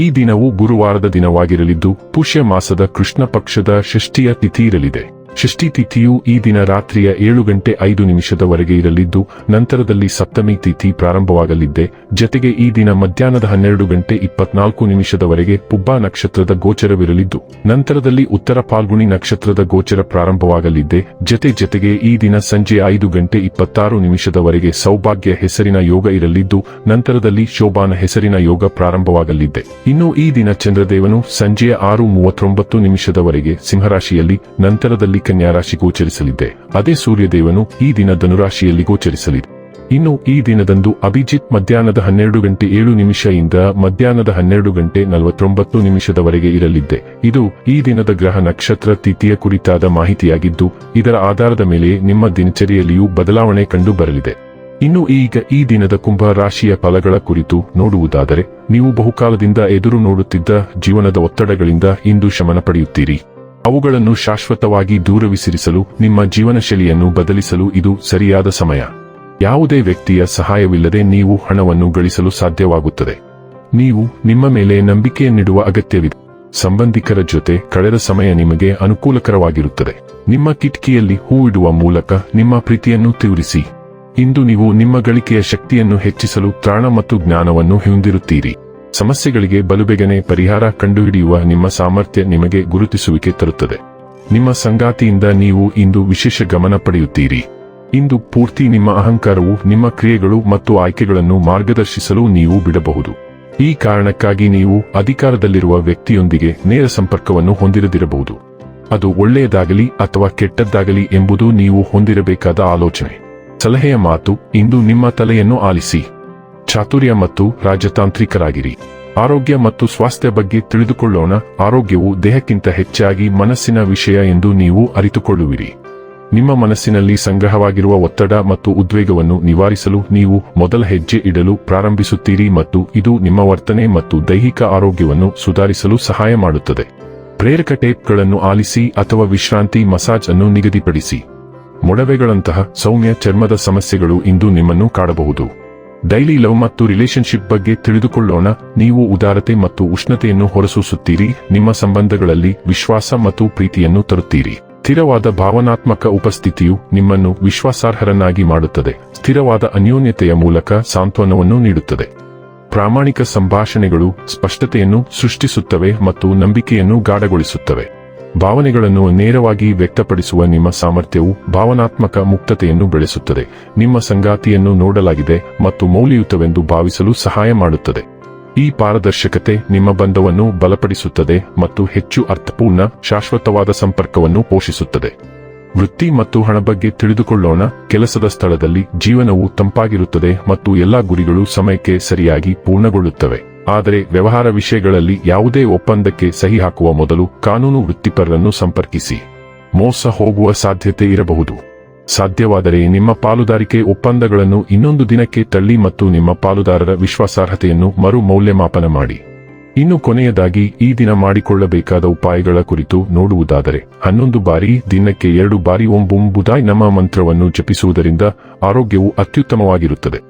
ಈ ದಿನವು ಗುರುವಾರದ ದಿನವಾಗಿರಲಿದ್ದು ಪುಷ್ಯ ಮಾಸದ ಕೃಷ್ಣ ಪಕ್ಷದ ಷಷ್ಠಿಯ ತಿಥಿ ಇರಲಿದೆ. ಷಷ್ಠಿ ತಿಥಿಯು ಈ ದಿನ ರಾತ್ರಿಯ ಏಳು ಗಂಟೆ ಐದು ನಿಮಿಷದವರೆಗೆ ಇರಲಿದ್ದು, ನಂತರದಲ್ಲಿ ಸಪ್ತಮಿ ತಿಥಿ ಪ್ರಾರಂಭವಾಗಲಿದ್ದೆ. ಜತೆಗೆ ಈ ದಿನ ಮಧ್ಯಾಹ್ನದ ಹನ್ನೆರಡು ಗಂಟೆ ಇಪ್ಪತ್ನಾಲ್ಕು ನಿಮಿಷದವರೆಗೆ ಪುಬ್ಬಾ ನಕ್ಷತ್ರದ ಗೋಚರವಿರಲಿದ್ದು, ನಂತರದಲ್ಲಿ ಉತ್ತರ ಪಾಲ್ಗುಣಿ ನಕ್ಷತ್ರದ ಗೋಚರ ಪ್ರಾರಂಭವಾಗಲಿದ್ದೆ. ಜತೆ ಜತೆಗೆ ಈ ದಿನ ಸಂಜೆ ಐದು ಗಂಟೆ ಇಪ್ಪತ್ತಾರು ನಿಮಿಷದವರೆಗೆ ಸೌಭಾಗ್ಯ ಹೆಸರಿನ ಯೋಗ ಇರಲಿದ್ದು, ನಂತರದಲ್ಲಿ ಶೋಭಾನ ಹೆಸರಿನ ಯೋಗ ಪ್ರಾರಂಭವಾಗಲಿದ್ದೆ. ಇನ್ನು ಈ ದಿನ ಚಂದ್ರದೇವನು ಸಂಜೆಯ ಆರು ಮೂವತ್ತೊಂಬತ್ತು ನಿಮಿಷದವರೆಗೆ ಸಿಂಹರಾಶಿಯಲ್ಲಿ, ನಂತರದಲ್ಲಿ ಕನ್ಯಾ ರಾಶಿ ಗೋಚರಿಸಲಿದೆ. ಅದೇ ಸೂರ್ಯದೇವನು ಈ ದಿನ ಧನುರಾಶಿಯಲ್ಲಿ ಗೋಚರಿಸಲಿದೆ. ಇನ್ನು ಈ ದಿನದಂದು ಅಭಿಜಿತ್ ಮಧ್ಯಾಹ್ನದ ಹನ್ನೆರಡು ಗಂಟೆ ಏಳು ನಿಮಿಷದಿಂದ ಮಧ್ಯಾಹ್ನದ ಹನ್ನೆರಡು ಗಂಟೆ ನಲವತ್ತೊಂಬತ್ತು ನಿಮಿಷದವರೆಗೆ ಇರಲಿದ್ದೆ ಇದು ಈ ದಿನದ ಗ್ರಹ ನಕ್ಷತ್ರ ತಿಥಿಯ ಕುರಿತಾದ ಮಾಹಿತಿಯಾಗಿದ್ದು, ಇದರ ಆಧಾರದ ಮೇಲೆ ನಿಮ್ಮ ದಿನಚರಿಯಲ್ಲಿಯೂ ಬದಲಾವಣೆ ಕಂಡು ಬರಲಿದೆ ಇನ್ನು ಈಗ ಈ ದಿನದ ಕುಂಭ ರಾಶಿಯ ಫಲಗಳ ಕುರಿತು ನೋಡುವುದಾದರೆ, ನೀವು ಬಹುಕಾಲದಿಂದ ಎದುರು ನೋಡುತ್ತಿದ್ದ ಜೀವನದ ಒತ್ತಡಗಳಿಂದ ಇಂದು ಶಮನ ಪಡೆಯುತ್ತೀರಿ. ಅವುಗಳನ್ನು ಶಾಶ್ವತವಾಗಿ ದೂರವಿಸಿರಿಸಲು, ನಿಮ್ಮ ಜೀವನಶೈಲಿಯನ್ನು ಬದಲಿಸಲು ಇದು ಸರಿಯಾದ ಸಮಯ. ಯಾವುದೇ ವ್ಯಕ್ತಿಯ ಸಹಾಯವಿಲ್ಲದೆ ನೀವು ಹಣವನ್ನು ಗಳಿಸಲು ಸಾಧ್ಯವಾಗುತ್ತದೆ. ನೀವು ನಿಮ್ಮ ಮೇಲೆ ನಂಬಿಕೆಯನ್ನಿಡುವ ಅಗತ್ಯವಿದೆ. ಸಂಬಂಧಿಕರ ಜೊತೆ ಕಳೆದ ಸಮಯ ನಿಮಗೆ ಅನುಕೂಲಕರವಾಗಿರುತ್ತದೆ. ನಿಮ್ಮ ಕಿಟಕಿಯಲ್ಲಿ ಹೂ ಇಡುವ ಮೂಲಕ ನಿಮ್ಮ ಪ್ರೀತಿಯನ್ನು ತೀವ್ರಿಸಿ ಇಂದು ನೀವು ನಿಮ್ಮ ಗಳಿಕೆಯ ಶಕ್ತಿಯನ್ನು ಹೆಚ್ಚಿಸಲು ತ್ರಾಣ ಮತ್ತು ಜ್ಞಾನವನ್ನು ಹೊಂದಿರುತ್ತೀರಿ. ಸಮಸ್ಯೆಗಳಿಗೆ ಬಲುಬೇಗನೆ ಪರಿಹಾರ ಕಂಡುಹಿಡಿಯುವ ನಿಮ್ಮ ಸಾಮರ್ಥ್ಯ ನಿಮಗೆ ಗುರುತಿಸುವಿಕೆ ತರುತ್ತದೆ. ನಿಮ್ಮ ಸಂಗಾತಿಯಿಂದ ನೀವು ಇಂದು ವಿಶೇಷ ಗಮನ ಪಡೆಯುತ್ತೀರಿ. ಇಂದು ಪೂರ್ತಿ ನಿಮ್ಮ ಅಹಂಕಾರವು ನಿಮ್ಮ ಕ್ರಿಯೆಗಳು ಮತ್ತು ಆಯ್ಕೆಗಳನ್ನು ಮಾರ್ಗದರ್ಶಿಸಲು ನೀವು ಬಿಡಬಹುದು. ಈ ಕಾರಣಕ್ಕಾಗಿ ನೀವು ಅಧಿಕಾರದಲ್ಲಿರುವ ವ್ಯಕ್ತಿಯೊಂದಿಗೆ ನೇರ ಸಂಪರ್ಕವನ್ನು ಹೊಂದಿರದಿರಬಹುದು. ಅದು ಒಳ್ಳೆಯದಾಗಲಿ ಅಥವಾ ಕೆಟ್ಟದ್ದಾಗಲಿ ಎಂಬುದು ನೀವು ಹೊಂದಿರಬೇಕಾದ ಆಲೋಚನೆ. ಸಲಹೆಯ ಮಾತು ಇಂದು ನಿಮ್ಮ ತಲೆಯನ್ನು ಆಲಿಸಿ. ಚಾತುರ್ಯ ಮತ್ತು ರಾಜತಾಂತ್ರಿಕರಾಗಿರಿ. ಆರೋಗ್ಯ ಮತ್ತು ಸ್ವಾಸ್ಥ್ಯ ಬಗ್ಗೆ ತಿಳಿದುಕೊಳ್ಳೋಣ. ಆರೋಗ್ಯವು ದೇಹಕ್ಕಿಂತ ಹೆಚ್ಚಾಗಿ ಮನಸ್ಸಿನ ವಿಷಯ ಎಂದು ನೀವು ಅರಿತುಕೊಳ್ಳುವಿರಿ. ನಿಮ್ಮ ಮನಸ್ಸಿನಲ್ಲಿ ಸಂಗ್ರಹವಾಗಿರುವ ಒತ್ತಡ ಮತ್ತು ಉದ್ವೇಗವನ್ನು ನಿವಾರಿಸಲು ನೀವು ಮೊದಲ ಹೆಜ್ಜೆ ಇಡಲು ಪ್ರಾರಂಭಿಸುತ್ತೀರಿ ಮತ್ತು ಇದು ನಿಮ್ಮ ವರ್ತನೆ ಮತ್ತು ದೈಹಿಕ ಆರೋಗ್ಯವನ್ನು ಸುಧಾರಿಸಲು ಸಹಾಯ ಮಾಡುತ್ತದೆ. ಪ್ರೇರಕ ಟೇಪ್ಗಳನ್ನು ಆಲಿಸಿ ಅಥವಾ ವಿಶ್ರಾಂತಿ ಮಸಾಜ್ ಅನ್ನು ನಿಗದಿಪಡಿಸಿ. ಮೊಡವೆಗಳಂತಹ ಸೌಮ್ಯ ಚರ್ಮದ ಸಮಸ್ಯೆಗಳು ಇಂದು ನಿಮ್ಮನ್ನು ಕಾಡಬಹುದು. ಡೈಲಿ ಲವ್ ಮತ್ತು ರಿಲೇಶನ್ಶಿಪ್ ಬಗ್ಗೆ ತಿಳಿದುಕೊಳ್ಳೋಣ. ನೀವು ಉದಾರತೆ ಮತ್ತು ಉಷ್ಣತೆಯನ್ನು ಹೊರಸೂಸುತ್ತೀರಿ. ನಿಮ್ಮ ಸಂಬಂಧಗಳಲ್ಲಿ ವಿಶ್ವಾಸ ಮತ್ತು ಪ್ರೀತಿಯನ್ನು ತರುತ್ತೀರಿ. ಸ್ಥಿರವಾದ ಭಾವನಾತ್ಮಕ ಉಪಸ್ಥಿತಿಯು ನಿಮ್ಮನ್ನು ವಿಶ್ವಾಸಾರ್ಹರನ್ನಾಗಿ ಮಾಡುತ್ತದೆ. ಸ್ಥಿರವಾದ ಅನ್ಯೋನ್ಯತೆಯ ಮೂಲಕ ಸಾಂತ್ವನವನ್ನು ನೀಡುತ್ತದೆ. ಪ್ರಾಮಾಣಿಕ ಸಂಭಾಷಣೆಗಳು ಸ್ಪಷ್ಟತೆಯನ್ನು ಸೃಷ್ಟಿಸುತ್ತವೆ ಮತ್ತು ನಂಬಿಕೆಯನ್ನು ಗಾಢಗೊಳಿಸುತ್ತವೆ. ಭಾವನೆಗಳನ್ನು ನೇರವಾಗಿ ವ್ಯಕ್ತಪಡಿಸುವ ನಿಮ್ಮ ಸಾಮರ್ಥ್ಯವು ಭಾವನಾತ್ಮಕ ಮುಕ್ತತೆಯನ್ನು ಬೆಳೆಸುತ್ತದೆ. ನಿಮ್ಮ ಸಂಗಾತಿಯನ್ನು ನೋಡಲಾಗಿದೆ ಮತ್ತು ಮೌಲ್ಯಯುತವೆಂದು ಭಾವಿಸಲು ಸಹಾಯ ಮಾಡುತ್ತದೆ. ಈ ಪಾರದರ್ಶಕತೆ ನಿಮ್ಮ ಬಂಧವನ್ನು ಬಲಪಡಿಸುತ್ತದೆ ಮತ್ತು ಹೆಚ್ಚು ಅರ್ಥಪೂರ್ಣ, ಶಾಶ್ವತವಾದ ಸಂಪರ್ಕವನ್ನು ಪೋಷಿಸುತ್ತದೆ. ವೃತ್ತಿ ಮತ್ತು ಹಣ ಬಗ್ಗೆ ತಿಳಿದುಕೊಳ್ಳೋಣ. ಕೆಲಸದ ಸ್ಥಳದಲ್ಲಿ ಜೀವನವು ತಂಪಾಗಿರುತ್ತದೆ ಮತ್ತು ಎಲ್ಲಾ ಗುರಿಗಳು ಸಮಯಕ್ಕೆ ಸರಿಯಾಗಿ ಪೂರ್ಣಗೊಳ್ಳುತ್ತವೆ. ಆದರೆ ವ್ಯವಹಾರ ವಿಷಯಗಳಲ್ಲಿ ಯಾವುದೇ ಒಪ್ಪಂದಕ್ಕೆ ಸಹಿ ಹಾಕುವ ಮೊದಲು ಕಾನೂನು ವೃತ್ತಿಪರರನ್ನು ಸಂಪರ್ಕಿಸಿ. ಮೋಸ ಹೋಗುವ ಸಾಧ್ಯತೆ ಇರಬಹುದು. ಸಾಧ್ಯವಾದರೆ ನಿಮ್ಮ ಪಾಲುದಾರಿಕೆ ಒಪ್ಪಂದಗಳನ್ನು ಇನ್ನೊಂದು ದಿನಕ್ಕೆ ತಳ್ಳಿ ಮತ್ತು ನಿಮ್ಮ ಪಾಲುದಾರರ ವಿಶ್ವಾಸಾರ್ಹತೆಯನ್ನು ಮರು ಮೌಲ್ಯಮಾಪನ ಮಾಡಿ. ಇನ್ನು ಕೊನೆಯದಾಗಿ, ಈ ದಿನ ಮಾಡಿಕೊಳ್ಳಬೇಕಾದ ಉಪಾಯಗಳ ಕುರಿತು ನೋಡುವುದಾದರೆ, ಹನ್ನೊಂದು ಬಾರಿ, ದಿನಕ್ಕೆ ಎರಡು ಬಾರಿ ಓಂ ಬುಂ ಬುಧಾಯ್ ನಮ್ಮ ಮಂತ್ರವನ್ನು ಜಪಿಸುವುದರಿಂದ ಆರೋಗ್ಯವು ಅತ್ಯುತ್ತಮವಾಗಿರುತ್ತದೆ.